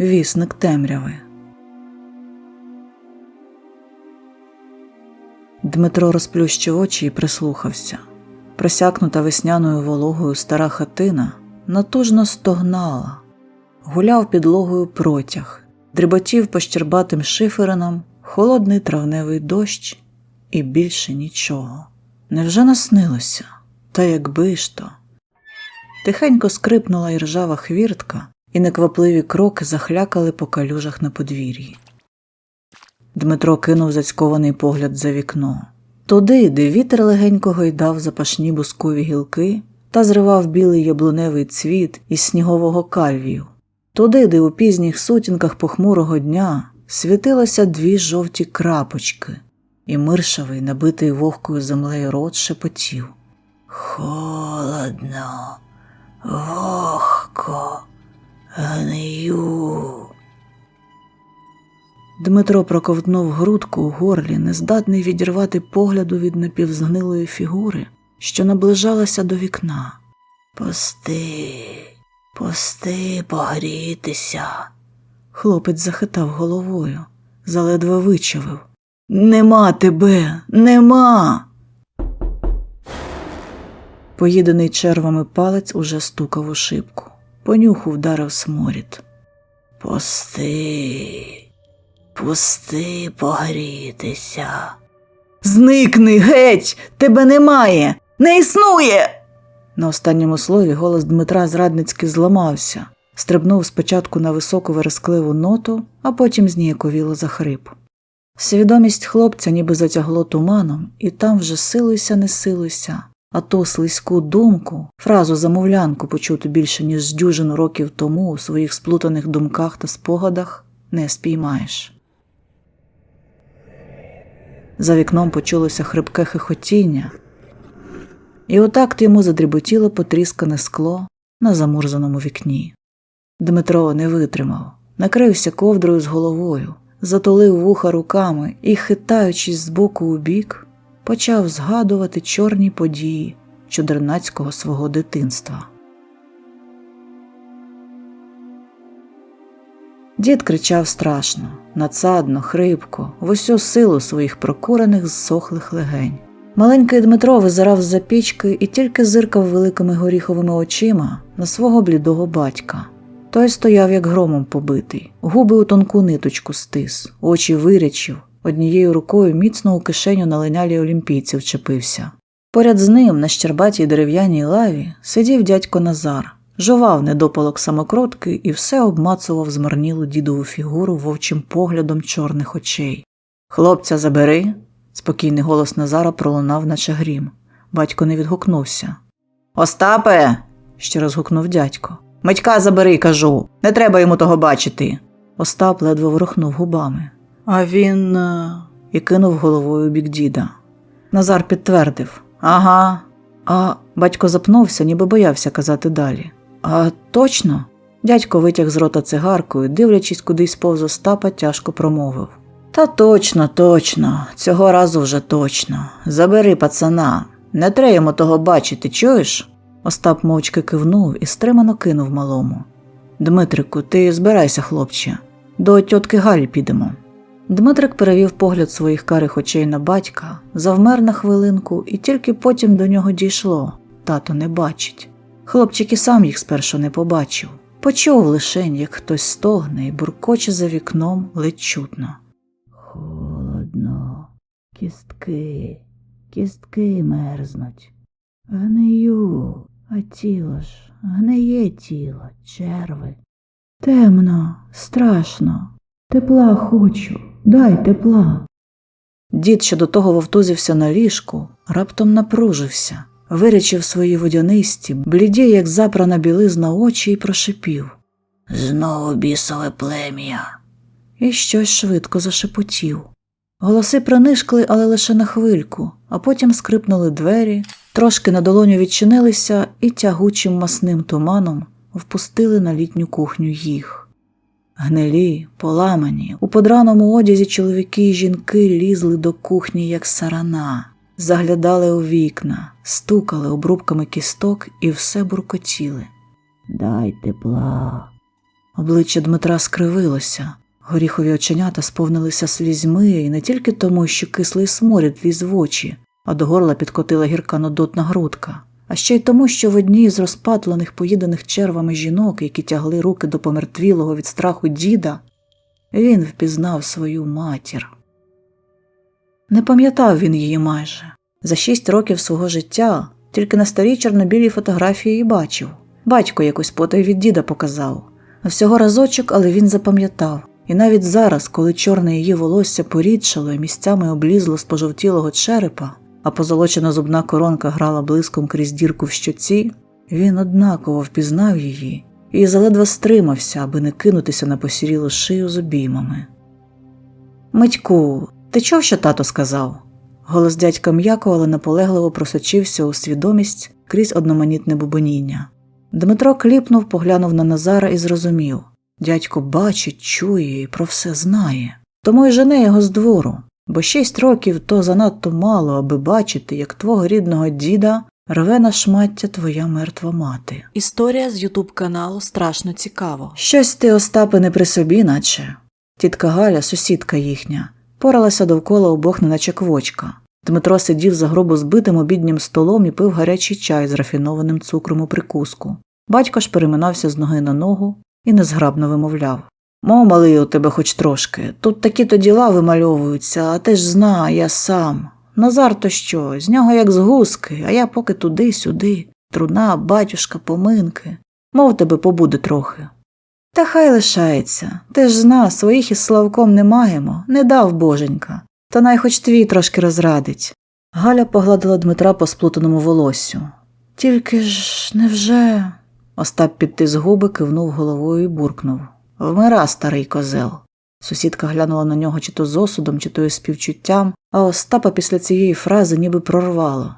Вісник темряви. Дмитро розплющив очі і прислухався. Просякнута весняною вологою стара хатина натужно стогнала, гуляв підлогою протяг, дріботів по щербатим шиферинам холодний травневий дощ і більше нічого. Невже наснилося? Та якби ж то. Тихенько скрипнула й ржава хвіртка, і неквапливі кроки захлякали по калюжах на подвір'ї. Дмитро кинув зацькований погляд за вікно. Туди, де вітер легенько гойдав запашні бускові гілки та зривав білий яблуневий цвіт із снігового кальвію. Туди, де у пізніх сутінках похмурого дня світилося дві жовті крапочки, і миршавий, набитий вогкою землею рот шепотів. Холодно, вогко, гнию. Дмитро проковтнув грудку у горлі, нездатний відірвати погляду від напівзгнилої фігури, що наближалася до вікна. Пости, пости, погрітися. Хлопець захитав головою, заледве вичавив. Нема тебе, нема. Поїдений червами палець уже стукав у шибку. Понюху вдарив сморід. Пости, пусти погрітися. Зникни геть! Тебе немає! Не існує! На останньому слові голос Дмитра зрадницьки зламався, стрибнув спочатку на високу верескливу ноту, а потім зніяковіло захрип. Свідомість хлопця ніби затягло туманом, і там вже силуйся, не силуйся, а ту слизьку думку, фразу замовлянку, почуту більше ніж дюжину років тому у своїх сплутаних думках та спогадах, не спіймаєш. За вікном почулося хрипке хихотіння, і отак йому задріботіло потріскане скло на замурзаному вікні. Дмитро не витримав, накрився ковдрою з головою, затулив вуха руками і, хитаючись з боку у бік, почав згадувати чорні події чудернацького свого дитинства. Дід кричав страшно, надсадно, хрипко, в усю силу своїх прокурених зсохлих легень. Маленький Дмитро визирав з-за пічки і тільки зиркав великими горіховими очима на свого блідого батька. Той стояв, як громом побитий, губи у тонку ниточку стис, очі вирячив, однією рукою міцно у кишеню на линялі олімпійці вчепився. Поряд з ним, на щербатій дерев'яній лаві, сидів дядько Назар, жував недопалок самокротки і все обмацував змарнілу дідову фігуру вовчим поглядом чорних очей. Хлопця, забери. Спокійний голос Назара пролунав, наче грім. Батько не відгукнувся. Остапе. ще розгукнув дядько. Митька забери, кажу. Не треба йому того бачити. Остап ледве ворухнув губами. А він. е, і кинув головою бік діда. Назар підтвердив Ага. А батько запнувся, ніби боявся казати далі. А точно? Дядько витяг з рота цигарку і, дивлячись кудись повз Остапа, тяжко промовив. Та точно, точно, цього разу вже точно. Забери пацана. Не треба йому того бачити, чуєш? Остап мовчки кивнув і стримано кинув малому. Дмитрику, ти збирайся, хлопче. До тьотки Галі підемо. Дмитрик перевів погляд своїх карих очей на батька, завмер на хвилинку, і тільки потім до нього дійшло тато не бачить. Хлопчик і сам їх спершу не побачив. Почув лишень, як хтось стогне і буркоче за вікном ледь чутно. Холодно, кістки, кістки мерзнуть. Гнию, а тіло ж, гниє тіло, черви. Темно, страшно. Тепла хочу, дай тепла. Дід, що до того вовтузився на ліжку, раптом напружився, вирячив свої водянисті, бліді, як запрана білизна очі, і прошипів. Знову бісове плем'я. І щось швидко зашепотів. Голоси пронишкли, але лише на хвильку, а потім скрипнули двері, трошки на долоню відчинилися і тягучим масним туманом впустили на літню кухню їх. Гнилі, поламані, у подраному одязі чоловіки і жінки лізли до кухні, як сарана, заглядали у вікна, стукали обрубками кісток і все буркотіли. Дай тепла. Обличчя Дмитра скривилося, горіхові оченята сповнилися слізьми, і не тільки тому, що кислий сморід ліз в очі, а до горла підкотила гірка нудотна грудка, а ще й тому, що в одній з розпатлених, поїдених червами жінок, які тягли руки до помертвілого від страху діда, він впізнав свою матір. Не пам'ятав він її майже. За шість років свого життя тільки на старій чорнобілій фотографії її бачив. Батько якусь потай від діда показав. Всього разочок, але він запам'ятав. І навіть зараз, коли чорне її волосся порідшало і місцями облізло з пожовтілого черепа, а позолочена зубна коронка грала блиском крізь дірку в щоці, він однаково впізнав її і заледве стримався, аби не кинутися на посірілу шию з обіймами. Митьку, ти чув, що тато сказав? Голос дядька м'яко, але наполегливо просочився у свідомість крізь одноманітне бубоніння. Дмитро кліпнув, поглянув на Назара і зрозумів дядько бачить, чує і про все знає. Тому й жене його з двору, бо шість років то занадто мало, аби бачити, як твого рідного діда рве на шмаття твоя мертва мати. Історія з Ютуб каналу страшно цікаво. Щось ти, Остапе, не при собі, наче. Тітка Галя, сусідка їхня, поралася довкола обох, неначе квочка. Дмитро сидів за гробу збитим обіднім столом і пив гарячий чай з рафінованим цукром у прикуску. Батько ж переминався з ноги на ногу і незграбно вимовляв Мов малий у тебе хоч трошки. Тут такі то діла вимальовуються, а ти ж зна, я сам. Назар то що, з нього як з гуски, а я поки туди-сюди. Труна, батюшка, поминки. Мов тебе побуде трохи. Та хай лишається. Ти ж зна, своїх із Славком не маємо, не дав боженька. Та най хоч твій трошки розрадить. Галя погладила Дмитра по сплутаному волоссю. Тільки ж невже. Остап підтис губи, кивнув головою і буркнув. Вмира, старий козел. Сусідка глянула на нього чи то з осудом, чи то із співчуттям, а Остапа після цієї фрази ніби прорвало.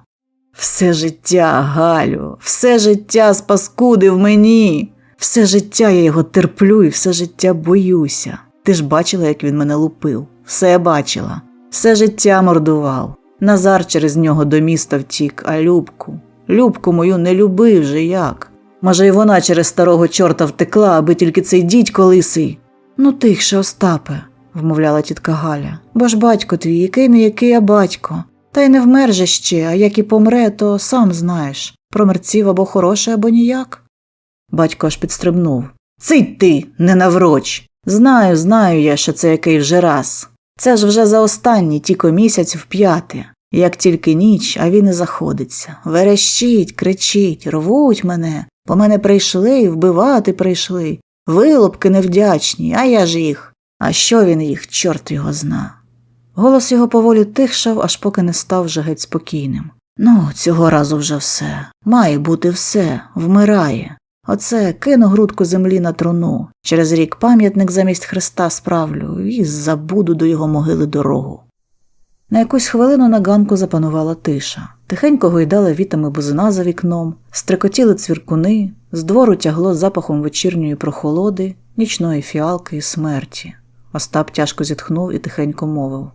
Все життя, Галю, все життя спаскудив мені. Все життя я його терплю і все життя боюся. Ти ж бачила, як він мене лупив. Все бачила. Все життя мордував. Назар через нього до міста втік, а Любку. Любку мою не любив же як. Може, і вона через старого чорта втекла, аби тільки цей дідько лисий. Ну, тихше, Остапе, вмовляла тітка Галя. Бо ж батько твій, який не який, а батько. Та й не вмер же ще, а як і помре, то сам знаєш про мерців або хороше, або ніяк. Батько аж підстрибнув. Цить ти, не навроч. Знаю, знаю я, що це який вже раз. Це ж вже за останній тільки місяць в п'яте. Як тільки ніч, а він і заходиться. Верещить, кричить, рвуть мене, по мене прийшли вбивати прийшли. Вилупки невдячні, а я ж їх. А що він їх, чорт його зна. Голос його поволі тихшав, аж поки не став вже геть спокійним. Ну, цього разу вже все. Має бути все, вмирає. Оце кину грудку землі на труну. Через рік пам'ятник замість Христа справлю і забуду до його могили дорогу. На якусь хвилину на ганку запанувала тиша. Тихенько гойдала вітами бузина за вікном, стрекотіли цвіркуни, з двору тягло запахом вечірньої прохолоди, нічної фіалки і смерті. Остап тяжко зітхнув і тихенько мовив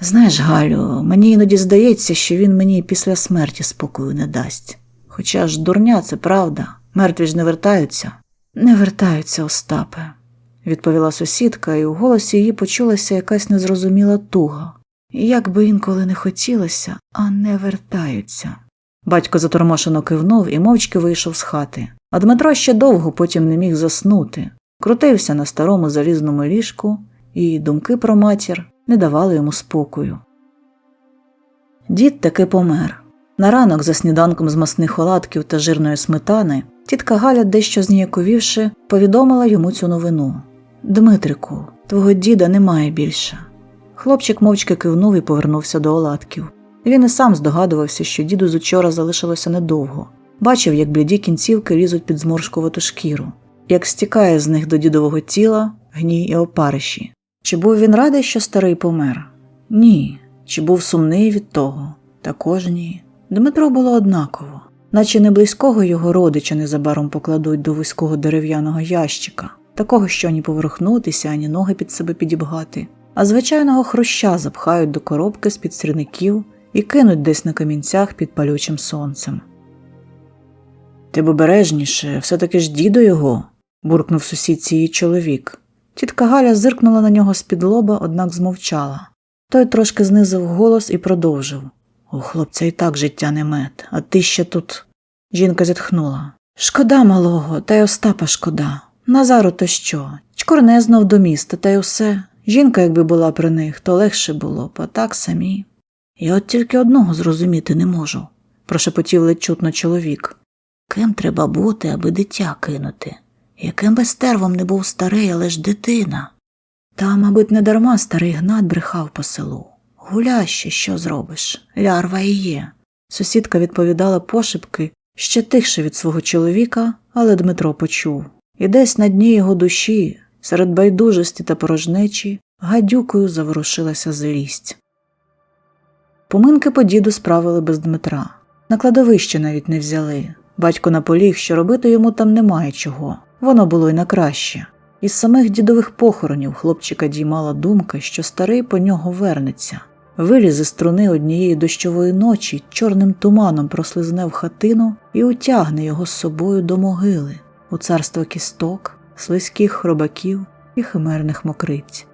Знаєш, Галю, мені іноді здається, що він мені після смерті спокою не дасть. Хоча ж дурня, це правда, мертві ж не вертаються. Не вертаються, Остапе, відповіла сусідка, і у голосі її почулася якась незрозуміла туга. Як би інколи не хотілося, а не вертаються. Батько затормошено кивнув і мовчки вийшов з хати, а Дмитро ще довго потім не міг заснути, крутився на старому залізному ліжку, і думки про матір не давали йому спокою. Дід таки помер. На ранок за сніданком з масних оладків та жирної сметани тітка Галя, дещо зніяковівши, повідомила йому цю новину Дмитрику, твого діда немає більше. Хлопчик мовчки кивнув і повернувся до оладків. Він і сам здогадувався, що діду з учора залишилося недовго. Бачив, як бліді кінцівки лізуть під зморшкувату шкіру. як стікає з них до дідового тіла гній і опариші. Чи був він радий, що старий помер? Ні. Чи був сумний від того? Також ні. Дмитро було однаково, наче не близького його родича незабаром покладуть до вузького дерев'яного ящика, такого, що ані поворухнутися, ані ноги під себе підібгати, а звичайного хруща запхають до коробки з під сірників і кинуть десь на камінцях під палючим сонцем. Ти б обережніше, все таки ж дідо його, буркнув сусідці її чоловік. Тітка Галя зиркнула на нього з-під лоба, однак змовчала. Той трошки знизив голос і продовжив У хлопця і так життя не мед, а ти ще тут. Жінка зітхнула. Шкода малого, та й Остапа шкода. Назару то що? Чкурне знов до міста, та й усе. Жінка, якби була при них, то легше було б, а так самі. Я от тільки одного зрозуміти не можу, прошепотів ледь чутно чоловік. Ким треба бути, аби дитя кинути? Яким би стервом не був старий, але ж дитина. Та, мабуть, не дарма старий Гнат брехав по селу. Гуляще, що зробиш? Лярва і є. Сусідка відповідала пошепки, ще тихше від свого чоловіка, але Дмитро почув. І десь на дні його душі, серед байдужості та порожнечі, гадюкою заворушилася злість. Поминки по діду справили без Дмитра. На кладовище навіть не взяли. Батько наполіг, що робити йому там немає чого. Воно було й на краще. Із самих дідових похоронів хлопчика діймала думка, що старий по нього вернеться. Виліз із струни однієї дощової ночі, чорним туманом прослизне в хатину і утягне його з собою до могили, у царство кісток, слизьких хробаків і химерних мокриць.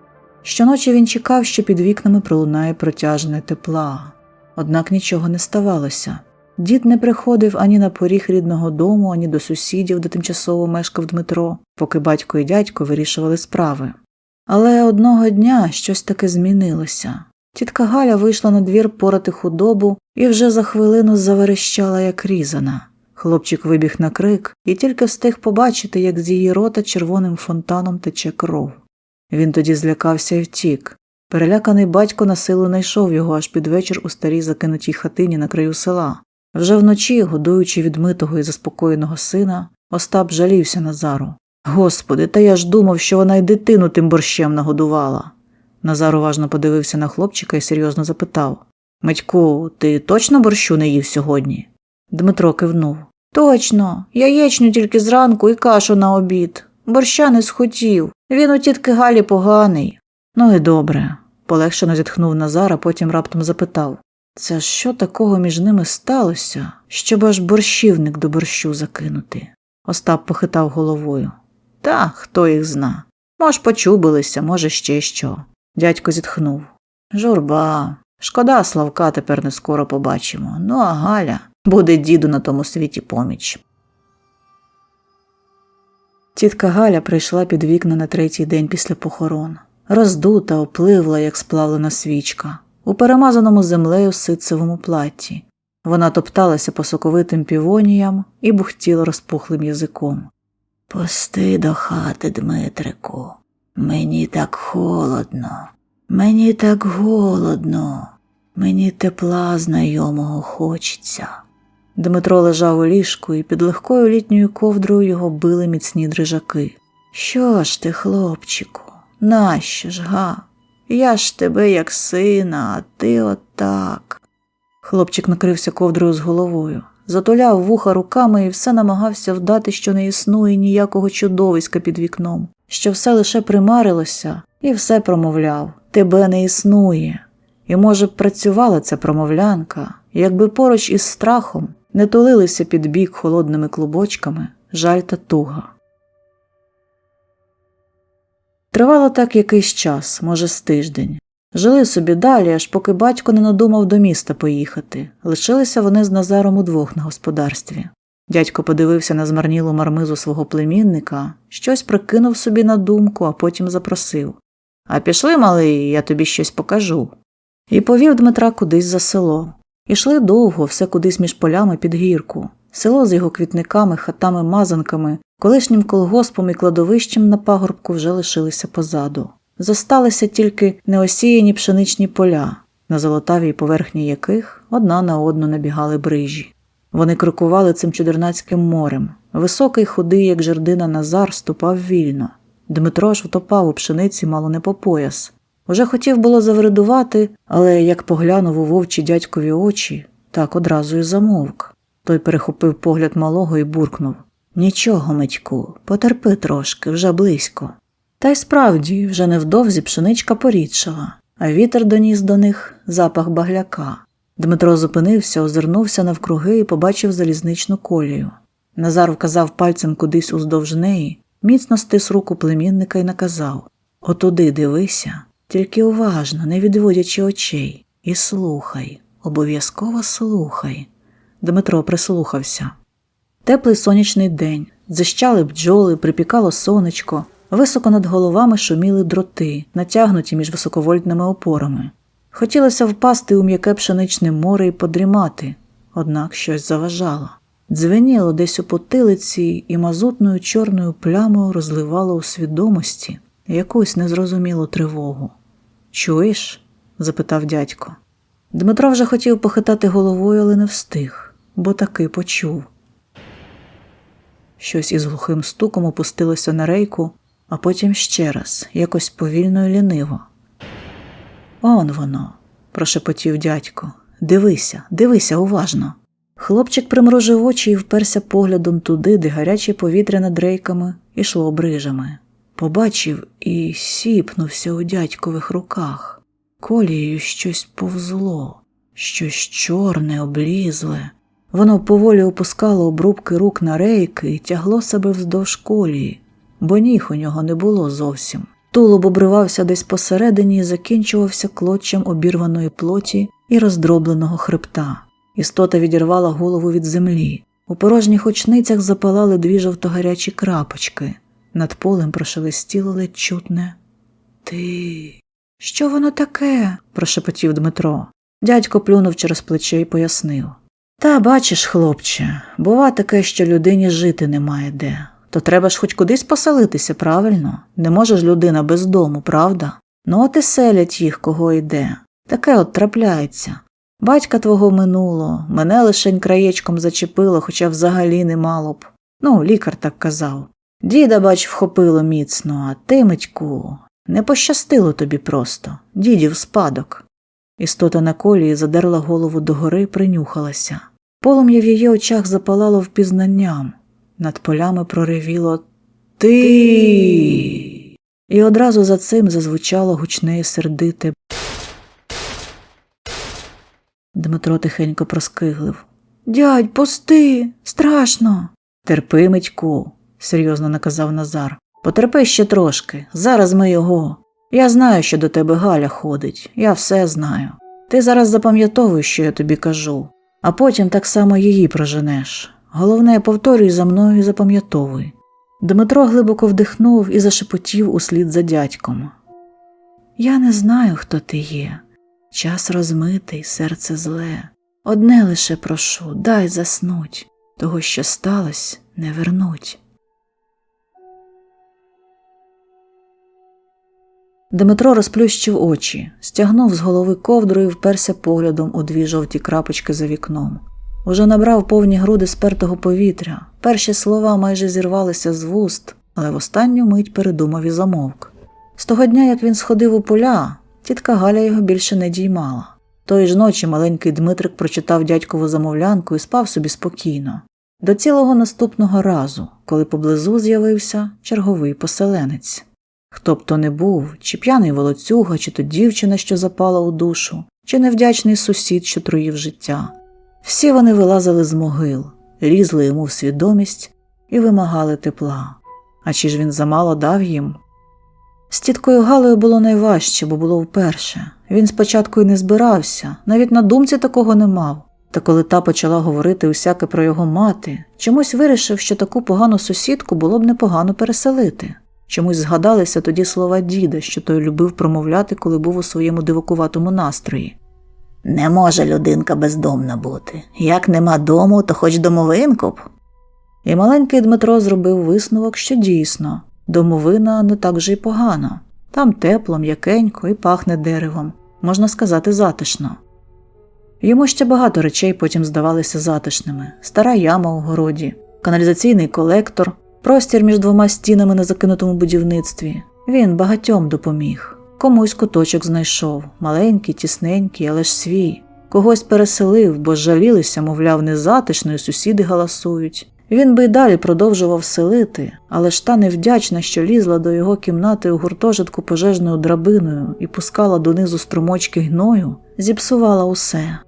Щоночі він чекав, що під вікнами пролунає протяжне тепла. Однак нічого не ставалося. Дід не приходив ані на поріг рідного дому, ані до сусідів, де тимчасово мешкав Дмитро, поки батько і дядько вирішували справи. Але одного дня щось таке змінилося. Тітка Галя вийшла на двір порати худобу і вже за хвилину заверещала, як різана. Хлопчик вибіг на крик і тільки встиг побачити, як з її рота червоним фонтаном тече кров. Він тоді злякався і втік. Переляканий батько на силу знайшов його аж під вечір у старій закинутій хатині на краю села. Вже вночі, годуючи відмитого і заспокоєного сина, Остап жалівся Назару. Господи, та я ж думав, що вона й дитину тим борщем нагодувала. Назар уважно подивився на хлопчика і серйозно запитав Митьку, ти точно борщу не їв сьогодні? Дмитро кивнув. Точно, яєчню тільки зранку і кашу на обід. Борща не схотів. Він у тітки Галі поганий. Ну і добре, полегшено зітхнув Назар, а потім раптом запитав це що такого між ними сталося, щоб аж борщівник до борщу закинути? Остап похитав головою. Та хто їх зна. Мож, почубилися, може, ще що. Дядько зітхнув. Журба. Шкода, Славка тепер не скоро побачимо. Ну, а Галя буде діду на тому світі поміч. Тітка Галя прийшла під вікна на третій день після похорон. Роздута, опливла, як сплавлена свічка, у перемазаному землею ситцевому платті. Вона топталася по соковитим півоніям і бухтіла розпухлим язиком. Пусти до хати, Дмитрику, мені так холодно, мені так голодно, мені тепла знайомого хочеться. Дмитро лежав у ліжку, і під легкою літньою ковдрою його били міцні дрижаки. Що ж ти, хлопчику, нащо ж, га? Я ж тебе як сина, а ти отак. Хлопчик накрився ковдрою з головою, затуляв вуха руками і все намагався вдати, що не існує ніякого чудовиська під вікном, що все лише примарилося і все промовляв тебе не існує. І, може, працювала ця промовлянка, якби поруч із страхом не тулилися під бік холодними клубочками жаль та туга. Тривало так якийсь час, може, з тиждень. Жили собі далі, аж поки батько не надумав до міста поїхати. Лишилися вони з Назаром удвох на господарстві. Дядько подивився на змарнілу мармизу свого племінника, щось прикинув собі на думку, а потім запросив А пішли, малий, я тобі щось покажу. І повів Дмитра кудись за село. Ішли довго, все кудись між полями під гірку. Село з його квітниками, хатами, мазанками, колишнім колгоспом і кладовищем на пагорбку вже лишилися позаду. Зосталися тільки неосіяні пшеничні поля, на золотавій поверхні яких одна на одну набігали брижі. Вони крокували цим чудернацьким морем. Високий, худий, як жердина Назар, ступав вільно. Дмитро ж втопав у пшениці мало не по пояс. Уже хотів було завредувати, але як поглянув у вовчі дядькові очі, так одразу й замовк. Той перехопив погляд малого і буркнув Нічого, Митьку, потерпи трошки, вже близько. Та й справді, вже невдовзі пшеничка порідшала, а вітер доніс до них запах багляка. Дмитро зупинився, озирнувся навкруги і побачив залізничну колію. Назар вказав пальцем кудись уздовж неї, міцно стис руку племінника і наказав Отуди дивися, тільки уважно, не відводячи очей, і слухай, обов'язково слухай. Дмитро прислухався. Теплий сонячний день, дзищали бджоли, припікало сонечко, високо над головами шуміли дроти, натягнуті між високовольтними опорами. Хотілося впасти у м'яке пшеничне море і подрімати, однак щось заважало. Дзвеніло десь у потилиці і мазутною чорною плямою розливало у свідомості якусь незрозумілу тривогу. Чуєш? запитав дядько. Дмитро вже хотів похитати головою, але не встиг, бо таки почув. Щось із глухим стуком опустилося на рейку, а потім ще раз, якось повільно і ліниво. Он воно, прошепотів дядько. Дивися, дивися уважно. Хлопчик примружив очі і вперся поглядом туди, де гаряче повітря над рейками ішло брижами. Побачив і сіпнувся у дядькових руках. Колією щось повзло, щось чорне, облізле. Воно поволі опускало обрубки рук на рейки і тягло себе вздовж колії, бо ніг у нього не було зовсім. Тулуб обривався десь посередині і закінчувався клочем обірваної плоті і роздробленого хребта. Істота відірвала голову від землі. У порожніх очницях запалали дві жовтогарячі крапочки. Над полем прошелестіло ледь чутне. Ти. Що воно таке? прошепотів Дмитро. Дядько плюнув через плече і пояснив. Та бачиш, хлопче, бува таке, що людині жити немає де. То треба ж хоч кудись поселитися, правильно? Не може ж людина без дому, правда? Ну от і селять їх, кого йде. Таке от трапляється. Батька твого минуло, мене лишень краєчком зачепило, хоча взагалі не мало б. Ну, лікар так казав. Діда, бач, вхопило міцно, а ти, Митьку, не пощастило тобі просто, дідів спадок. Істота на колії задерла голову догори принюхалася. Полум'я в її очах запалало впізнанням. Над полями проривіло Ти. І одразу за цим зазвучало гучне і сердите. Дмитро тихенько проскиглив. Дядь, пусти, страшно. Терпи, Митьку, серйозно наказав Назар. Потерпи ще трошки, зараз ми його. Я знаю, що до тебе Галя ходить, я все знаю. Ти зараз запам'ятовуй, що я тобі кажу, а потім так само її проженеш. Головне, повторюй за мною і запам'ятовуй. Дмитро глибоко вдихнув і зашепотів услід за дядьком. Я не знаю, хто ти є. Час розмитий, серце зле. Одне лише прошу, дай заснуть, того, що сталося, не вернуть. Дмитро розплющив очі, стягнув з голови ковдру і вперся поглядом у дві жовті крапочки за вікном. Уже набрав повні груди спертого повітря. Перші слова майже зірвалися з вуст, але в останню мить передумав і замовк. З того дня, як він сходив у поля, тітка Галя його більше не діймала. Тої ж ночі маленький Дмитрик прочитав дядькову замовлянку і спав собі спокійно. До цілого наступного разу, коли поблизу з'явився черговий поселенець. Хто б то не був, чи п'яний волоцюга, чи то дівчина, що запала у душу, чи невдячний сусід, що труїв життя. Всі вони вилазили з могил, лізли йому в свідомість і вимагали тепла. А чи ж він замало дав їм? З тіткою Галою було найважче, бо було вперше. Він спочатку й не збирався, навіть на думці такого не мав. Та коли та почала говорити усяке про його мати, чомусь вирішив, що таку погану сусідку було б непогано переселити. Чомусь згадалися тоді слова діда, що той любив промовляти, коли був у своєму дивакуватому настрої. Не може людинка бездомна бути. Як нема дому, то хоч домовинку б. І маленький Дмитро зробив висновок, що дійсно, домовина не так же й погано. Там тепло, м'якенько і пахне деревом, можна сказати, затишно. Йому ще багато речей потім здавалися затишними: стара яма у городі, каналізаційний колектор, простір між двома стінами на закинутому будівництві. Він багатьом допоміг. Комусь куточок знайшов, маленький, тісненький, але ж свій. Когось переселив, бо жалілися, мовляв, незатишно, і сусіди галасують. Він би й далі продовжував селити, але ж та невдячна, що лізла до його кімнати у гуртожитку пожежною драбиною і пускала донизу струмочки гною, зіпсувала усе.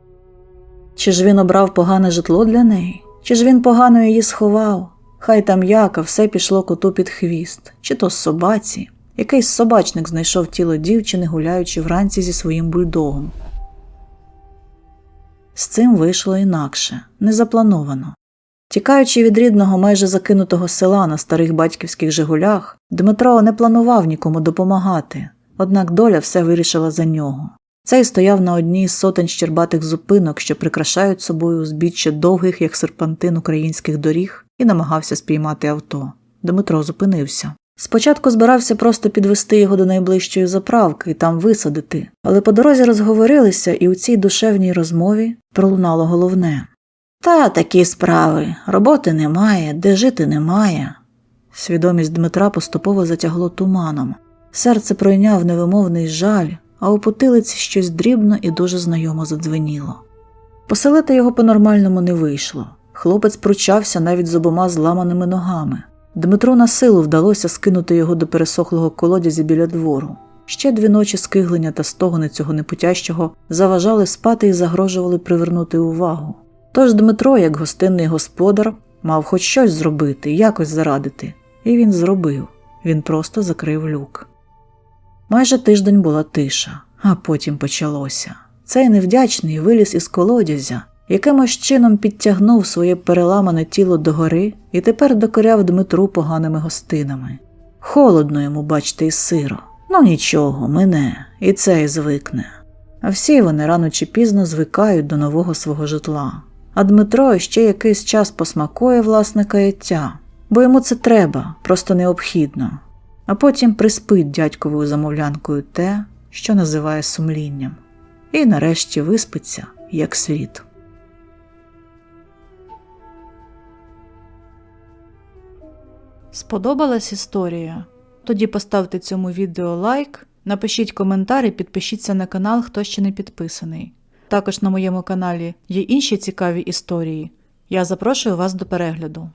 Чи ж він обрав погане житло для неї? Чи ж він погано її сховав? Хай там яка, все пішло коту під хвіст, чи то собаці. Якийсь собачник знайшов тіло дівчини, гуляючи вранці зі своїм бульдогом. З цим вийшло інакше, незаплановано. Тікаючи від рідного майже закинутого села на старих батьківських Жигулях, Дмитро не планував нікому допомагати, однак доля все вирішила за нього. Цей стояв на одній з сотень щербатих зупинок, що прикрашають собою узбіччя довгих, як серпантин українських доріг, і намагався спіймати авто. Дмитро зупинився. Спочатку збирався просто підвести його до найближчої заправки і там висадити, але по дорозі розговорилися, і у цій душевній розмові пролунало головне. Та такі справи, роботи немає, де жити немає. Свідомість Дмитра поступово затягло туманом. Серце пройняв невимовний жаль, а у потилиці щось дрібно і дуже знайомо задзвеніло. Поселити його по-нормальному не вийшло. Хлопець пручався навіть з обома зламаними ногами. Дмитру на силу вдалося скинути його до пересохлого колодязі біля двору. Ще дві ночі скиглення та стогони цього непутящого заважали спати і загрожували привернути увагу. Тож Дмитро, як гостинний господар, мав хоч щось зробити, якось зарадити, і він зробив він просто закрив люк. Майже тиждень була тиша, а потім почалося. Цей невдячний виліз із колодязя, якимось чином підтягнув своє переламане тіло догори і тепер докоряв Дмитру поганими гостинами. Холодно йому, бачте, і сиро. Ну нічого, мине, і цей звикне. А всі вони рано чи пізно звикають до нового свого житла. А Дмитро ще якийсь час посмакує власне каяття, бо йому це треба, просто необхідно, а потім приспить дядьковою замовлянкою те, що називає сумлінням, і нарешті виспиться як слід. Сподобалась історія? Тоді поставте цьому відео лайк, напишіть коментар і підпишіться на канал, хто ще не підписаний. Також на моєму каналі є інші цікаві історії. Я запрошую вас до перегляду.